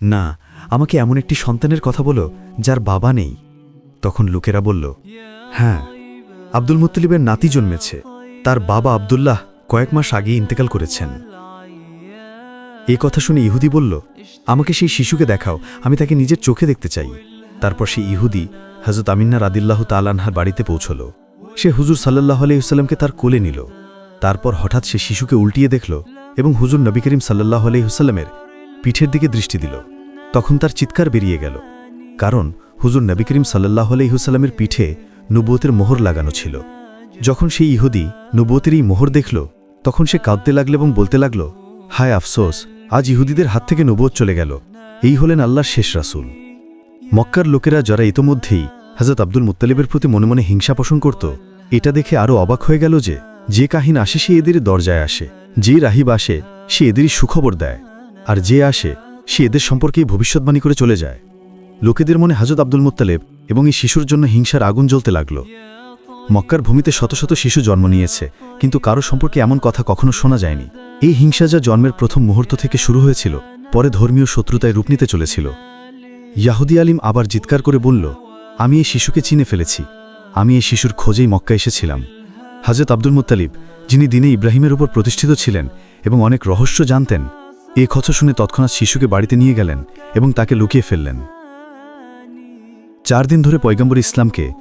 না, আমাকে এমন একটি সন্তানের কথা বলো যার বাবা নেই। তখন লোকেরা বলল হ্যাঁ আব্দুল মুত্তলিবের নাতি জন্মেছে। তার বাবা আব্দুল্লাহ কয়েক মাস আগে ইন্তেকাল করেছেন। এই কথা শুনে ইহুদি বলল, আমাকে সেই শিশুকে দেখাও, আমি তাকে নিজের চোখে দেখতে চাই। তারপর সেই ইহুদি হজরত আমিন্না রাদিল্লাহ তালানহার বাড়িতে পৌঁছল। সে হুজুর সাল্লাহ আলহিহসাল্লামকে তার কোলে নিল। তারপর হঠাৎ সে শিশুকে উল্টিয়ে দেখল এবং হুজুর নবী করিম সাল্লাহ আলহিহসাল্লামের পিঠের দিকে দৃষ্টি দিল। তখন তার চিৎকার বেরিয়ে গেল। কারণ হুজুর নবী করিম সাল্লাহ আলহিহসাল্লামের পিঠে নুবুয়তের মোহর লাগানো ছিল। যখন সেই ইহুদি নুবুয়তের এই মোহর দেখল, তখন সে কাঁদতে লাগল এবং বলতে লাগল, হায় আফসোস, আজ ইহুদিদের হাত থেকে নবুয়ত চলে গেল। এই হলেন আল্লাহর শেষ রাসুল। মক্কার লোকেরা যারা ইতোমধ্যেই হজরত আব্দুল মুত্তালিবের প্রতি মনে মনে হিংসা পোষণ করত, এটা দেখে আরও অবাক হয়ে গেল যে যে কাহিন আসে সে এদের দরজায় আসে, যে রাহিব আসে সে এদেরই সুখবর দেয়। আর যে আসে, সে এদের সম্পর্কেই ভবিষ্যৎবাণী করে চলে যায়। লোকেদের মনে হজরত আব্দুল মুত্তালেব এবং এই শিশুর জন্য হিংসার আগুন জ্বলতে লাগল। মক্কার ভূমিতে শত শত শিশু জন্ম নিয়েছে, কিন্তু কারও সম্পর্কে এমন কথা কখনো শোনা যায়নি। এই হিংসা যা জন্মের প্রথম মুহূর্ত থেকে শুরু হয়েছিল, পরে ধর্মীয় শত্রুতায় রূপ নিতে চলেছিল। ইয়াহুদি আলিম আবার জিৎকার করে বলল, আমি এই শিশুকে চিনে ফেলেছি। আমি এই শিশুর খোঁজেই মক্কা এসেছিলাম। হজরত আব্দুল মুত্তালিব, যিনি দিনে ইব্রাহিমের উপর প্রতিষ্ঠিত ছিলেন এবং অনেক রহস্য জানতেন এ কথা শুনে তৎক্ষণাৎ শিশুকে বাড়িতে নিয়ে গেলেন এবং তাকে লুকিয়ে ফেললেন। চার দিন ধরে পয়গম্বর ইসলামকে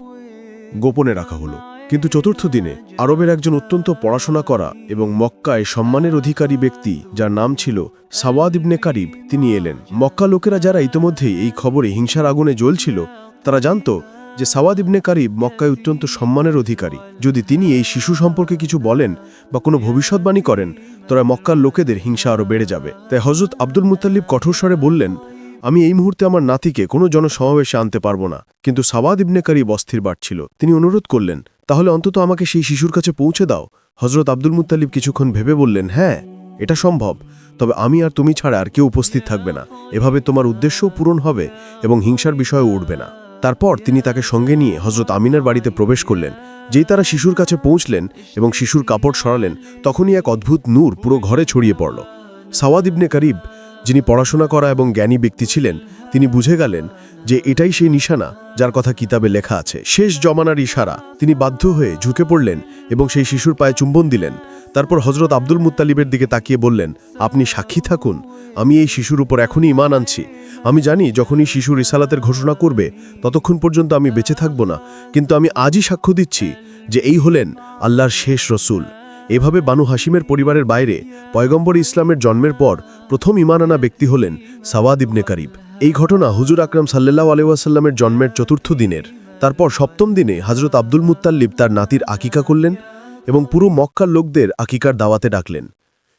গোপনে রাখা হলো। কিন্তু চতুর্থ দিনে আরবের একজন অত্যন্ত পড়াশোনা করা এবং মক্কায় সম্মানের অধিকারী ব্যক্তি, যার নাম ছিল সাওয়াদ ইবনে কারিব, তিনি এলেন। মক্কা লোকেরা যারা ইতোমধ্যেই এই খবরে হিংসার আগুনে জ্বলছিল, তারা জানত যে সাওয়াদ ইবনে কারিব মক্কায় অত্যন্ত সম্মানের অধিকারী। যদি তিনি এই শিশু সম্পর্কে কিছু বলেন বা কোনো ভবিষ্যৎবাণী করেন, তবে মক্কার লোকেদের হিংসা আরও বেড়ে যাবে। তাই হজরত আব্দুল মুতাল্লিব কঠোর স্বরে বললেন, আমি এই মুহূর্তে আমার নাতিকে কোনো জনসমাবেশে আনতে পারব না। কিন্তু সাওয়াদ ইবনে কারিব অস্থির বাড়ছিল। তিনি অনুরোধ করলেন, তাহলে অন্তত আমাকে সেই শিশুর কাছে পৌঁছে দাও। হজরত আব্দুল মুত্তালিব কিছুক্ষণ ভেবে বললেন হ্যাঁ এটা সম্ভব। তবে আমি আর তুমি ছাড়া আর কেউ উপস্থিত থাকবে না। এভাবে তোমার উদ্দেশ্যও পূরণ হবে এবং হিংসার বিষয়ে উঠবে না। তারপর তিনি তাকে সঙ্গে নিয়ে হজরত আমিনার বাড়িতে প্রবেশ করলেন। যেই তারা শিশুর কাছে পৌঁছলেন এবং শিশুর কাপড় সরালেন, তখনই এক অদ্ভুত নূর পুরো ঘরে ছড়িয়ে পড়ল। সাওয়াদ ইবনে কারিব যিনি পড়াশোনা করা এবং জ্ঞানী ব্যক্তি ছিলেন, তিনি বুঝে গেলেন যে এটাই সেই নিশানা যার কথা কিতাবে লেখা আছে। শেষ জমানার ইশারা। তিনি বাধ্য হয়ে ঝুঁকে পড়লেন এবং সেই শিশুর পায়ে চুম্বন দিলেন। তারপর হজরত আব্দুল মুত্তালিবের দিকে তাকিয়ে বললেন, আপনি সাক্ষী থাকুন। আমি এই শিশুর উপর এখনই ইমান আনছি। আমি জানি যখনই শিশু রিসালাতের ঘোষণা করবে, ততক্ষণ পর্যন্ত আমি বেঁচে থাকব না। কিন্তু আমি আজই সাক্ষ্য দিচ্ছি যে এই হলেন আল্লাহর শেষ রসুল। এভাবে বানু হাসিমের পরিবারের বাইরে পয়গম্বর ইসলামের জন্মের পর প্রথম ইমান আনা ব্যক্তি হলেন সাওয়াদ ইবনে কারিব। এই ঘটনা হুজুর আকরাম সাল্লাহ আলহাসাল্লামের জন্মের চতুর্থ দিনের। তারপর সপ্তম দিনে হজরত আব্দুল মুত্তাল্লিব তার নাতির আকিকা করলেন এবং পুরো মক্কার লোকদের আকিকার দাওয়াতে ডাকলেন।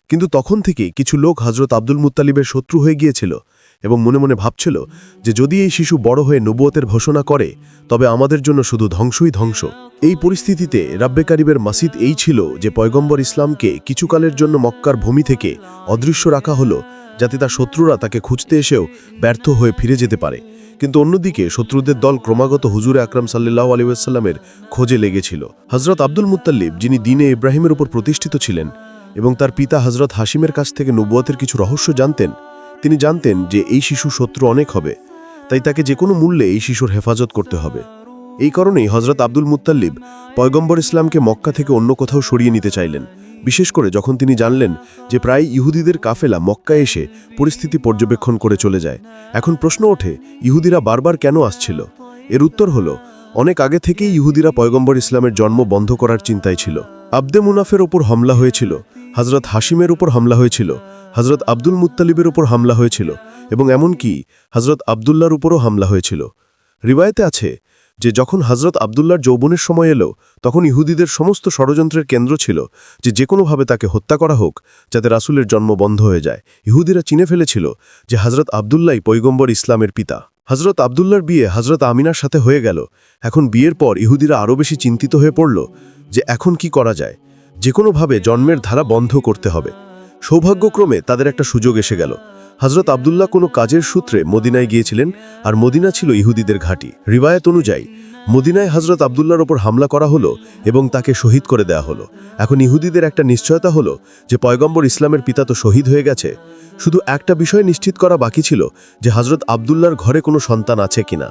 কিন্তু তখন থেকে কিছু লোক হজরত আব্দুল মুত্তালিবের শত্রু হয়ে গিয়েছিল। এবং মনে মনে ভাবছিল যে যদি এই শিশু বড় হয়ে নবুয়তের ঘোষণা করে, তবে আমাদের জন্য শুধু ধ্বংসই ধ্বংস। এই পরিস্থিতিতে রাব্বে কারিবের মাসিদ এই ছিল যে পয়গম্বর ইসলামকে কিছুকালের জন্য মক্কার ভূমি থেকে অদৃশ্য রাখা হলো, যাতে তার শত্রুরা তাকে খুঁজতে এসেও ব্যর্থ হয়ে ফিরে যেতে পারে। কিন্তু অন্যদিকে শত্রুদের দল ক্রমাগত হুজুরে আকরাম সাল্লাহ আলিউসাল্লামের খোঁজে লেগেছিল। হজরত আব্দুল মুতাল্লিব যিনি দিনে ইব্রাহিমের উপর প্রতিষ্ঠিত ছিলেন এবং তার পিতা হজরত হাসিমের কাছ থেকে নবুয়াতের কিছু রহস্য জানতেন তিনি জানতেন যে এই শিশু শত্রু অনেক হবে, তাই তাকে যে কোনো মূল্যে এই শিশুর হেফাজত করতে হবে। এই কারণেই হজরত আব্দুল মুত্তাল্লিব পয়গম্বর ইসলামকে মক্কা থেকে অন্য কোথাও সরিয়ে নিতে চাইলেন, বিশেষ করে যখন তিনি জানলেন যে প্রায় ইহুদিদের কাফেলা মক্কা এসে পরিস্থিতি পর্যবেক্ষণ করে চলে যায়। এখন প্রশ্ন ওঠে, ইহুদিরা বারবার কেন আসছিল? এর উত্তর হল, অনেক আগে থেকেই ইহুদিরা পয়গম্বর ইসলামের জন্ম বন্ধ করার চিন্তায় ছিল। আব্দে মুনাফের ওপর হামলা হয়েছিল হজরত হাসিমের উপর হামলা হয়েছিল হজরত আব্দুল মুত্তালিবের উপর হামলা হয়েছিল এবং এমনকি হজরত আবদুল্লার উপরও হামলা হয়েছিল। রিবায়তে আছে যে যখন হজরত আবদুল্লার যৌবনের সময় এলো, তখন ইহুদিদের সমস্ত ষড়যন্ত্রের কেন্দ্র ছিল যে যে কোনোভাবে তাকে হত্যা করা হোক যাতে রাসুলের জন্ম বন্ধ হয়ে যায়। ইহুদিরা চিনে ফেলেছিল যে হজরত আবদুল্লাই পৈগম্বর ইসলামের পিতা। হজরত আবদুল্লার বিয়ে হজরত আমিনার সাথে হয়ে গেল। এখন বিয়ের পর ইহুদিরা আরও বেশি চিন্তিত হয়ে পড়ল যে এখন কি করা যায়। যে কোনোভাবে জন্মের ধারা বন্ধ করতে হবে। সৌভাগ্যক্রমে তাদের একটা সুযোগ এসে গেল। হজরত আবদুল্লাহ কোনো কাজের সূত্রে মদিনায় গিয়েছিলেন আর মদিনা ছিল ইহুদিদের ঘাঁটি। রিবায়ত অনুযায়ী, মদিনায় হজরত আবদুল্লার ওপর হামলা করা হলো এবং তাকে শহীদ করে দেয়া হলো। এখন ইহুদিদের একটা নিশ্চয়তা হলো যে পয়গম্বর ইসলামের পিতা তো শহীদ হয়ে গেছে। শুধু একটা বিষয় নিশ্চিত করা বাকি ছিল যে হজরত আবদুল্লার ঘরে কোনো সন্তান আছে কিনা।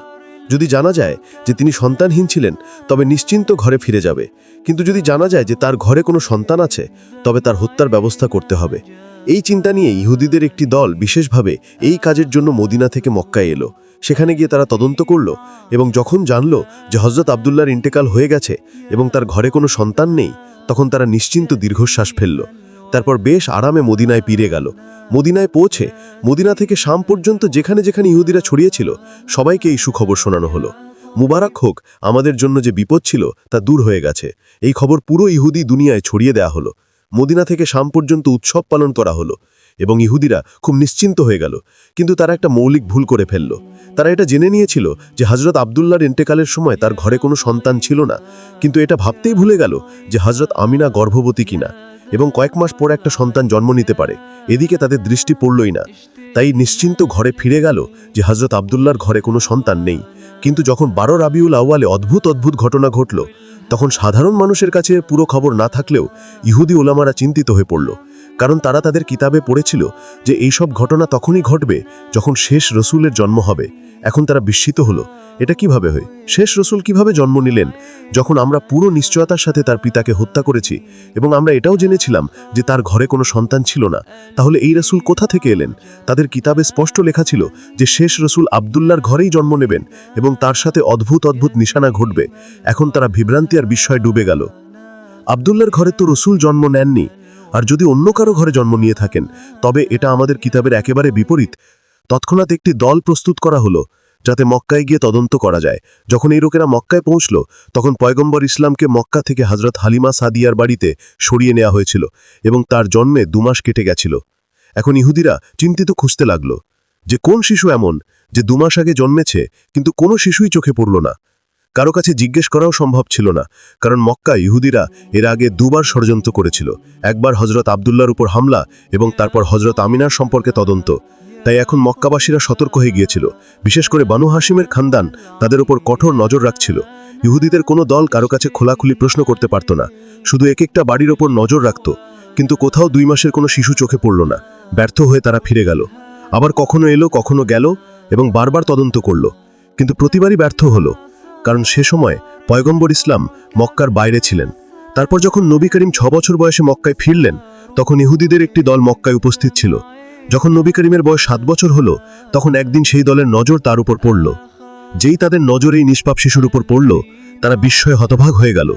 যদি জানা যায় যে তিনি সন্তানহীন ছিলেন, তবে নিশ্চিন্ত ঘরে ফিরে যাবে। কিন্তু যদি জানা যায় যে তার ঘরে কোনো সন্তান আছে, তবে তার হত্যার ব্যবস্থা করতে হবে। এই চিন্তা নিয়ে ইহুদিদের একটি দল বিশেষভাবে এই কাজের জন্য মদিনা থেকে মক্কায় এলো। সেখানে গিয়ে তারা তদন্ত করল এবং যখন জানল যে হজরত আবদুল্লার ইন্টেকাল হয়ে গেছে এবং তার ঘরে কোনো সন্তান নেই, তখন তারা নিশ্চিন্ত দীর্ঘশ্বাস ফেলল। তারপর বেশ আরামে মদিনায় পিরে গেল। মদিনায় পৌঁছে মদিনা থেকে শাম পর্যন্ত যেখানে যেখানে ইহুদিরা ছড়িয়েছিল, সবাইকে এই সুখবর শোনানো হলো। মুবারক হোক, আমাদের জন্য যে বিপদ ছিল তা দূর হয়ে গেছে। এই খবর পুরো ইহুদি দুনিয়ায় ছড়িয়ে দেয়া হলো। মদিনা থেকে শাম পর্যন্ত উৎসব পালন করা হলো এবং ইহুদিরা খুব নিশ্চিন্ত হয়ে গেল। কিন্তু তারা একটা মৌলিক ভুল করে ফেলল। তারা এটা জেনে নিয়েছিল যে হজরত আবদুল্লার ইন্টেকালের সময় তার ঘরে কোনো সন্তান ছিল না। কিন্তু এটা ভাবতেই ভুলে গেল যে হজরত আমিনা গর্ভবতী কিনা। এবং কয়েক মাস পর একটা সন্তান জন্ম নিতে পারে। এদিকে তাদের দৃষ্টি পড়লই না। তাই নিশ্চিন্ত ঘরে ফিরে গেল যে হজরত আবদুল্লার ঘরে কোনো সন্তান নেই। কিন্তু যখন বারো রাবিউল আওয়ালে অদ্ভুত অদ্ভুত ঘটনা ঘটল, তখন সাধারণ মানুষের কাছে পুরো খবর না থাকলেও ইহুদি ওলামারা চিন্তিত হয়ে পড়ল। কারণ তারা তাদের কিতাবে পড়েছিল যে এইসব ঘটনা তখনই ঘটবে যখন শেষ রসুলের জন্ম হবে। এখন তারা বিস্মিত হলো। এটা কীভাবে হয়? শেষ রসুল কীভাবে জন্ম নিলেন? যখন আমরা পুরো নিশ্চয়তার সাথে তার পিতাকে হত্যা করেছি এবং আমরা এটাও জেনেছিলাম যে তার ঘরে কোনো সন্তান ছিল না, তাহলে এই রসুল কোথা থেকে এলেন? তাদের কিতাবে স্পষ্ট লেখা ছিল যে শেষ রসুল আবদুল্লার ঘরেই জন্ম নেবেন এবং তার সাথে অদ্ভুত অদ্ভুত নিশানা ঘটবে। এখন তারা বিভ্রান্তি আর বিস্ময়ে ডুবে গেল। আবদুল্লার ঘরে তো রসুল জন্ম নেননি। আর যদি অন্য কারও ঘরে জন্ম নিয়ে থাকেন, তবে এটা আমাদের কিতাবের একেবারে বিপরীত। তৎক্ষণাৎ একটি দল প্রস্তুত করা হলো, যাতে মক্কায় গিয়ে তদন্ত করা যায়। যখন এই লোকেরা মক্কায় পৌঁছল, তখন পয়গম্বর ইসলামকে মক্কা থেকে হজরত হালিমা সাদিয়ার বাড়িতে সরিয়ে নেওয়া হয়েছিল এবং তার জন্মে দুমাস কেটে গেছিল। এখন ইহুদিরা চিন্তিত খুঁজতে লাগল যে, কোন শিশু এমন যে দুমাস আগে জন্মেছে, কিন্তু কোনো শিশুই চোখে পড়ল না। কারও কাছে জিজ্ঞেস করাও সম্ভব ছিল না, কারণ মক্কা ইহুদিরা এর আগে দুবার ষড়যন্ত্র করেছিল। একবার হজরত আবদুল্লার উপর হামলা এবং তারপর হজরত আমিনার সম্পর্কে তদন্ত। তাই এখন মক্কাবাসীরা সতর্ক হয়ে গিয়েছিল। বিশেষ করে বানু হাসিমের খানদান তাদের উপর কঠোর নজর রাখছিল। ইহুদিদের কোনো দল কারও কাছে খোলাখুলি প্রশ্ন করতে পারত না, শুধু এক একটা বাড়ির ওপর নজর রাখত। কিন্তু কোথাও দুই মাসের কোনো শিশু চোখে পড়ল না, ব্যর্থ হয়ে তারা ফিরে গেল। আবার কখনো এলো, কখনো গেল এবং বারবার তদন্ত করল। কিন্তু প্রতিবারই ব্যর্থ হলো। কারণ সে সময় পয়গম্বর ইসলাম মক্কার বাইরে ছিলেন। তারপর যখন নবী করিম ছ বছর বয়সে মক্কায় ফিরলেন, তখন ইহুদিদের একটি দল মক্কায় উপস্থিত ছিল। যখন নবী করিমের বয়স সাত বছর হলো, তখন একদিন সেই দলের নজর তার উপর পড়ল। যেই তাদের নজর এই নিষ্পাপ শিশুর উপর পড়ল, তারা বিস্ময়ে হতভাগ হয়ে গেল।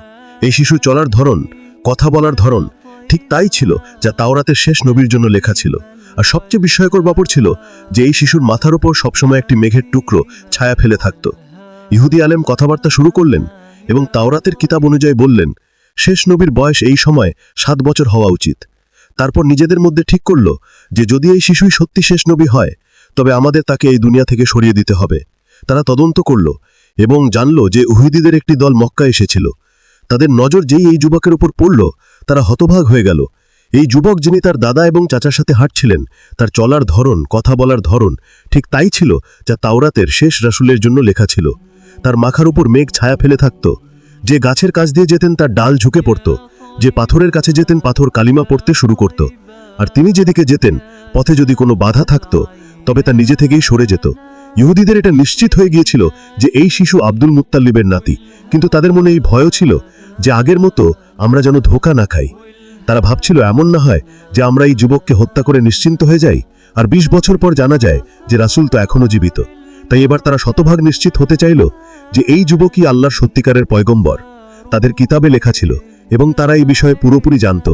এই শিশু চলার ধরন, কথা বলার ধরন, ঠিক তাই ছিল যা তাওরাতের শেষ নবীর জন্য লেখা ছিল। আর সবচেয়ে বিস্ময়কর ব্যাপার ছিল যে এই শিশুর মাথার উপর সবসময় একটি মেঘের টুকরো ছায়া ফেলে থাকত। ইহুদি আলেম কথাবার্তা শুরু করলেন এবং তাওরাতের কিতাব অনুযায়ী বললেন, শেষ নবীর বয়স এই সময় সাত বছর হওয়া উচিত। তারপর নিজেদের মধ্যে ঠিক করল যে যদি এই শিশুই সত্যি শেষ নবী হয়, তবে আমাদের তাকে এই দুনিয়া থেকে সরিয়ে দিতে হবে। তারা তদন্ত করল এবং জানল যে উহুদিদের একটি দল মক্কা এসেছিল। তাদের নজর যেই এই যুবকের উপর পড়ল, তারা হতভাগ হয়ে গেল। এই যুবক যিনি তার দাদা এবং চাচার সাথে হাঁটছিলেন, তার চলার ধরন, কথা বলার ধরন ঠিক তাই ছিল যা তাওরাতের শেষ রাসুলের জন্য লেখা ছিল। তার মাখার উপর মেঘ ছায়া ফেলে থাকত। যে গাছের কাছ দিয়ে যেতেন তার ডাল ঝুঁকে পড়ত। যে পাথরের কাছে যেতেন পাথর কালিমা পড়তে শুরু করত। আর তিনি যেদিকে যেতেন, পথে যদি কোনো বাধা থাকত, তবে তা নিজে থেকেই সরে যেত। ইহুদিদের এটা নিশ্চিত হয়ে গিয়েছিল যে এই শিশু আব্দুল মুত্তাল্লিবের নাতি। কিন্তু তাদের মনে এই ভয়ও ছিল যে আগের মতো আমরা যেন ধোকা না খাই। তারা ভাবছিল, এমন না হয় যে আমরা এই যুবককে হত্যা করে নিশ্চিন্ত হয়ে যাই? আর ২০ বছর পর জানা যায় যে রাসুল তো এখনও জীবিত। তাই এবার তারা শতভাগ নিশ্চিত হতে চাইল যে এই যুবকই আল্লাহর সত্যিকারের পয়গম্বর। তাদের কিতাবে লেখা ছিল এবং তারা এই বিষয়ে পুরোপুরি জানত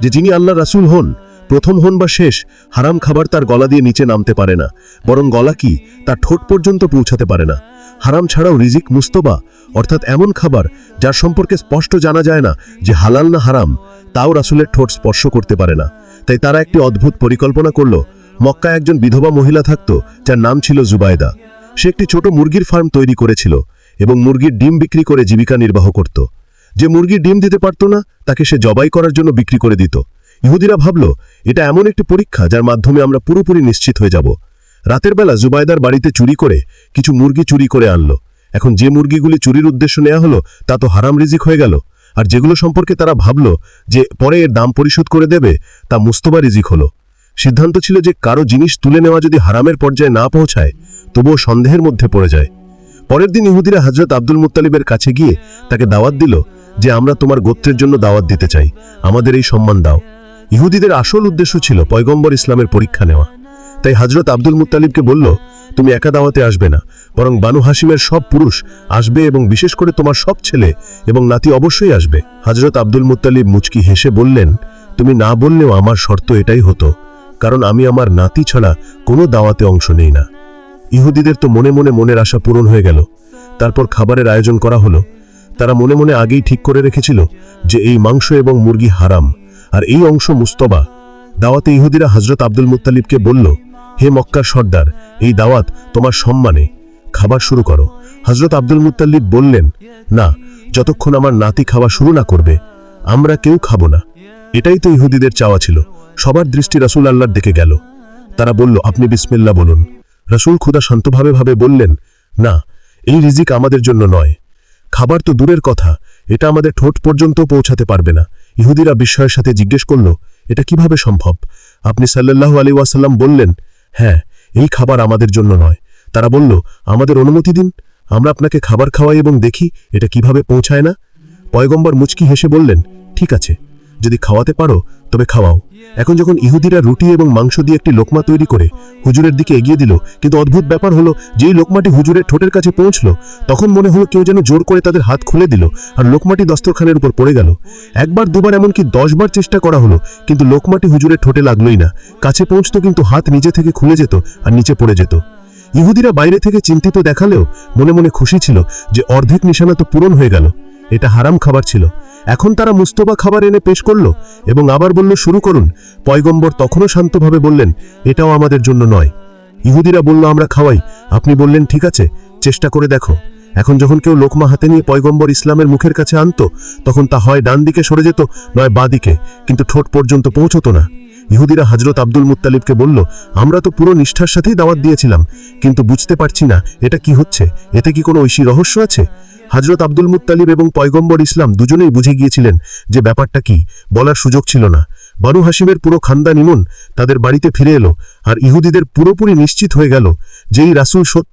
যে যিনি আল্লাহ রাসুল হন, প্রথম হন বা শেষ, হারাম খাবার তার গলা দিয়ে নিচে নামতে পারে না, বরং গলা কি তার ঠোঁট পর্যন্ত পৌঁছাতে পারে না। হারাম ছাড়াও রিজিক মুস্তবা, অর্থাৎ এমন খাবার যার সম্পর্কে স্পষ্ট জানা যায় না যে হালাল না হারাম, তাও রাসুলের ঠোঁট স্পর্শ করতে পারে না। তাই তারা একটি অদ্ভুত পরিকল্পনা করল, মক্কায় একজন বিধবা মহিলা থাকত যার নাম ছিল জুবায়দা। সে একটি ছোট মুরগির ফার্ম তৈরি করেছিল এবং মুরগির ডিম বিক্রি করে জীবিকা নির্বাহ করত। যে মুরগির ডিম দিতে পারত না, তাকে সে জবাই করার জন্য বিক্রি করে দিত। ইহুদিরা ভাবল, এটা এমন একটি পরীক্ষা যার মাধ্যমে আমরা পুরোপুরি নিশ্চিত হয়ে যাব। রাতের বেলা জুবাইদার বাড়িতে চুরি করে কিছু মুরগি চুরি করে আনলো। এখন যে মুরগিগুলি চুরির উদ্দেশ্য নেওয়া হলো, তা তো হারাম রিজিক হয়ে গেল। আর যেগুলো সম্পর্কে তারা ভাবল যে পরে এর দাম পরিশোধ করে দেবে, তা মুস্তবা রিজিক হলো। সিদ্ধান্ত ছিল যে কারও জিনিস তুলে নেওয়া যদি হারামের পর্যায়ে না পৌঁছায় তবুও সন্দেহের মধ্যে পড়ে যায়। পরের দিন ইহুদিরা হজরত আব্দুল মুতালিবের কাছে গিয়ে তাকে দাওয়াত দিল যে, আমরা তোমার গোত্রের জন্য দাওয়াত দিতে চাই। আমাদের এই সম্মান দাও। ইহুদিদের আসল উদ্দেশ্য ছিল পয়গম্বর ইসলামের পরীক্ষা নেওয়া। তাই হজরত আব্দুল মুতালিবকে বলল, তুমি একা দাওয়াতে আসবে না, বরং বানু হাসিমের সব পুরুষ আসবে এবং বিশেষ করে তোমার সব ছেলে এবং নাতি অবশ্যই আসবে। হজরত আব্দুল মুতালিব মুচকি হেসে বললেন, তুমি না বললেও আমার শর্ত এটাই হতো, কারণ আমি আমার নাতি ছাড়া কোনো দাওয়াতে অংশ নেই না। ইহুদিদের তো মনে মনে মনের আশা পূরণ হয়ে গেল। তারপর খাবারের আয়োজন করা হলো। তারা মনে মনে আগেই ঠিক করে রেখেছিল যে এই মাংস এবং মুরগি হারাম। আর এই অংশ মুস্তবা। দাওয়াতে ইহুদিরা হজরত আব্দুল মুত্তালিবকে বলল, হে মক্কার সর্দার, এই দাওয়াত তোমার সম্মানে। খাবার শুরু করো। হজরত আব্দুল মুত্তালিব বললেন, না, যতক্ষণ আমার নাতি খাওয়া শুরু না করবে, আমরা কেউ খাব না। এটাই তো ইহুদিদের চাওয়া ছিল। সবার দৃষ্টি রাসূল আল্লাহর দিকে গেল। তারা বলল, আপনি বিসমিল্লা বলুন। রাসূল খুদা শান্তভাবে ভাবে বললেন, না, এই রিজিক আমাদের জন্য নয়। খাবার তো দূরের কথা, এটা আমাদের ঠোঁট পর্যন্ত পৌঁছাতে পারবে না। ইহুদিরা বিস্ময়ের সাথে জিজ্ঞেস করল, এটা কীভাবে সম্ভব? আপনি সাল্লাল্লাহু আলী ওয়াসাল্লাম বললেন হ্যাঁ এই খাবার আমাদের জন্য নয়। তারা বলল, আমাদের অনুমতি দিন। আমরা আপনাকে খাবার খাওয়াই এবং দেখি এটা কীভাবে পৌঁছায় না? পয়গম্বর মুচকি হেসে বললেন, ঠিক আছে। যদি খাওয়াতে পারো তবে খাওয়াও। এখন যখন ইহুদিরা রুটি এবং মাংস দিয়ে একটি লোকমা তৈরি করে হুজুরের দিকে এগিয়ে দিল, কিন্তু অদ্ভুত ব্যাপার হলো, যেই লোকমাটি হুজুরের ঠোঁটের কাছে পৌঁছলো, তখন মনে হলো কেউ যেন জোর করে তাদের হাত খুলে দিল আর লোকমাটি দস্তরখানের উপর পড়ে গেল। একবার দুবার এমনকি দশবার চেষ্টা করা হলো, কিন্তু লোকমাটি হুজুরের ঠোঁটে লাগলোই না। কাছে পৌঁছতো কিন্তু হাত নিচে থেকে খুলে যেত আর নিচে পড়ে যেত। ইহুদিরা বাইরে থেকে চিন্তিত দেখালেও মনে মনে খুশি ছিল যে অর্ধেক নিশানা তো পূরণ হয়ে গেল। এটা হারাম খাবার ছিল। এখন তারা মুস্তবা খাবার এনে পেশ করল এবং আবার বলল, শুরু করুন। পয়গম্বর তখনও শান্তভাবে বললেন, এটাও আমাদের জন্য নয়। ইহুদিরা বলল, আমরা খাওয়াই। আপনি বললেন, ঠিক আছে, চেষ্টা করে দেখো। এখন যখন কেউ লোকমা হাতে নিয়ে পয়গম্বর ইসলামের মুখের কাছে আনতো, তখন তা হয় ডান দিকে সরে যেত, নয় বাঁ দিকে, কিন্তু ঠোঁট পর্যন্ত পৌঁছতো না। ইহুদিরা হজরত আব্দুল মুত্তালিবকে বলল, আমরা তো পুরো নিষ্ঠার সাথেই দাওয়াত দিয়েছিলাম, কিন্তু বুঝতে পারছি না, এটা কি হচ্ছে? এতে কি কোনো ঐশী রহস্য আছে? হজরত আব্দুল মুতালিব এবং পয়গম্বর ইসলাম দুজনেই বুঝে গিয়েছিলেন যে ব্যাপারটা কি, বলার সুযোগ ছিল না। বানু হাসিমের পুরো খানদান ইমন তাদের বাড়িতে ফিরে এলো আর ইহুদিদের পুরোপুরি নিশ্চিত হয়ে গেল যে এই রাসুল সত্য